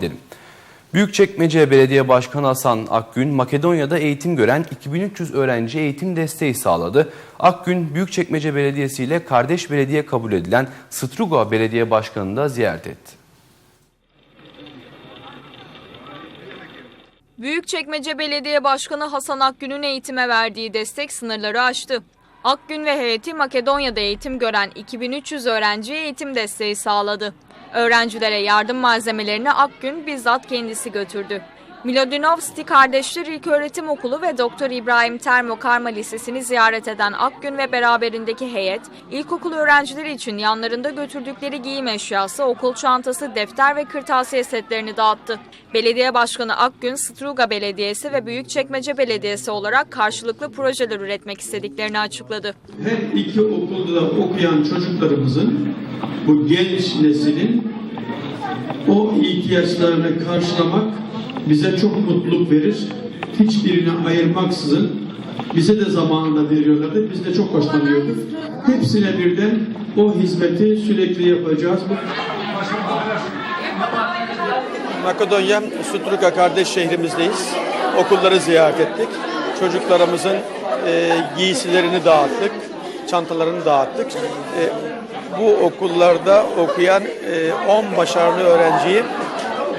edelim. Büyükçekmece Belediye Başkanı Hasan Akgün, Makedonya'da eğitim gören 2300 öğrenci eğitim desteği sağladı. Akgün, Büyükçekmece Belediyesi ile kardeş belediye kabul edilen Struga Belediye Başkanı'nı da ziyaret etti. Büyükçekmece Belediye Başkanı Hasan Akgün'ün eğitime verdiği destek sınırları aştı. Akgün ve heyeti Makedonya'da eğitim gören 2300 öğrenciye eğitim desteği sağladı. Öğrencilere yardım malzemelerini Akgün bizzat kendisi götürdü. Milodinovski Kardeşler İlköğretim Okulu ve Doktor İbrahim Termo Karma Lisesi'ni ziyaret eden Akgün ve beraberindeki heyet, ilkokul öğrencileri için yanlarında götürdükleri giyim eşyası, okul çantası, defter ve kırtasiye setlerini dağıttı. Belediye Başkanı Akgün, Struga Belediyesi ve Büyükçekmece Belediyesi olarak karşılıklı projeler üretmek istediklerini açıkladı. her iki okulda da okuyan çocuklarımızın bu genç neslin o ihtiyaçlarını karşılamak bize çok mutluluk verir. Hiçbirini ayırmaksızın bize de zamanında veriyorlardı. Biz de çok hoşlanıyorduk. Hepsine birden o hizmeti sürekli yapacağız. Makedonya Struga kardeş şehrimizdeyiz. Okulları ziyaret ettik. Çocuklarımızın e, giysilerini dağıttık, çantalarını dağıttık. E, bu okullarda okuyan e, 10 başarılı öğrenciyi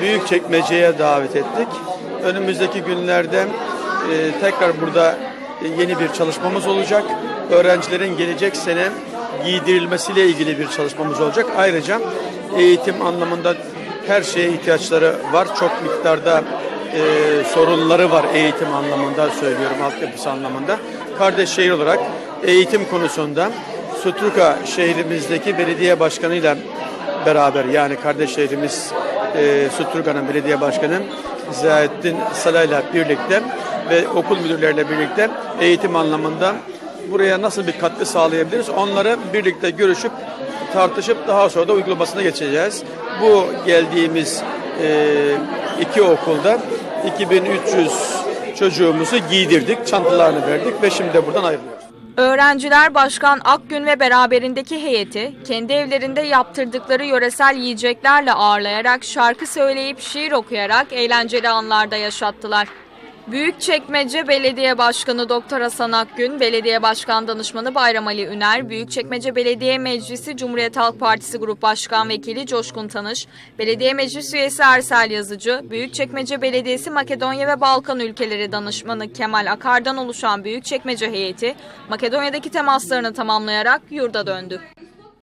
Büyükçekmece'ye davet ettik. Önümüzdeki günlerde e, tekrar burada yeni bir çalışmamız olacak. Öğrencilerin gelecek sene giydirilmesiyle ilgili bir çalışmamız olacak. Ayrıca eğitim anlamında her şeye ihtiyaçları var. Çok miktarda e, sorunları var eğitim anlamında söylüyorum, altyapısı anlamında. Kardeş şehir olarak eğitim konusunda Sutruka şehrimizdeki belediye başkanıyla beraber yani kardeş şehrimiz e, Sutruka'nın belediye başkanı Ziyaettin Salay'la birlikte ve okul müdürleriyle birlikte eğitim anlamında buraya nasıl bir katkı sağlayabiliriz? Onları birlikte görüşüp tartışıp daha sonra da uygulamasına geçeceğiz. Bu geldiğimiz e, iki okulda 2300 çocuğumuzu giydirdik, çantalarını verdik ve şimdi de buradan ayrılıyoruz. Öğrenciler Başkan Akgün ve beraberindeki heyeti kendi evlerinde yaptırdıkları yöresel yiyeceklerle ağırlayarak şarkı söyleyip şiir okuyarak eğlenceli anlarda yaşattılar. Büyükçekmece Belediye Başkanı Doktor Hasan Akgün, Belediye Başkan Danışmanı Bayram Ali Üner, Büyükçekmece Belediye Meclisi Cumhuriyet Halk Partisi Grup Başkan Vekili Coşkun Tanış, Belediye Meclis Üyesi Ersel Yazıcı, Büyükçekmece Belediyesi Makedonya ve Balkan Ülkeleri Danışmanı Kemal Akar'dan oluşan Büyükçekmece heyeti, Makedonya'daki temaslarını tamamlayarak yurda döndü.